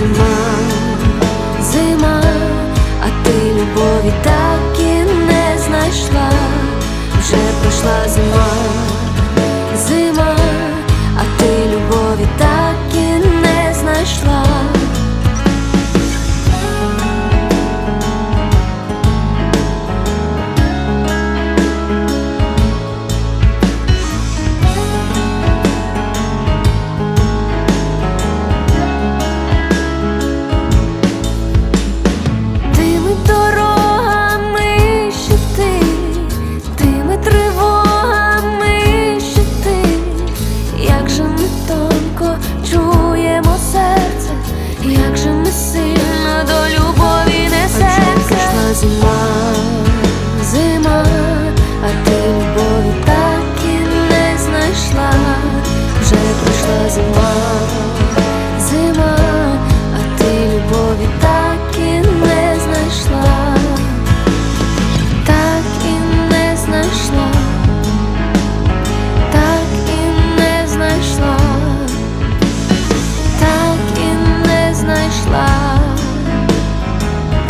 怎么？Action.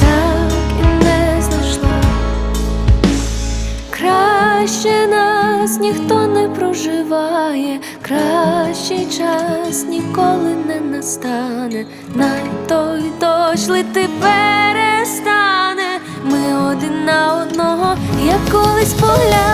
так і не знайшла, краще нас ніхто не проживає, кращий час ніколи не настане, на той дощ лити перестане, ми один на одного, як колись поля.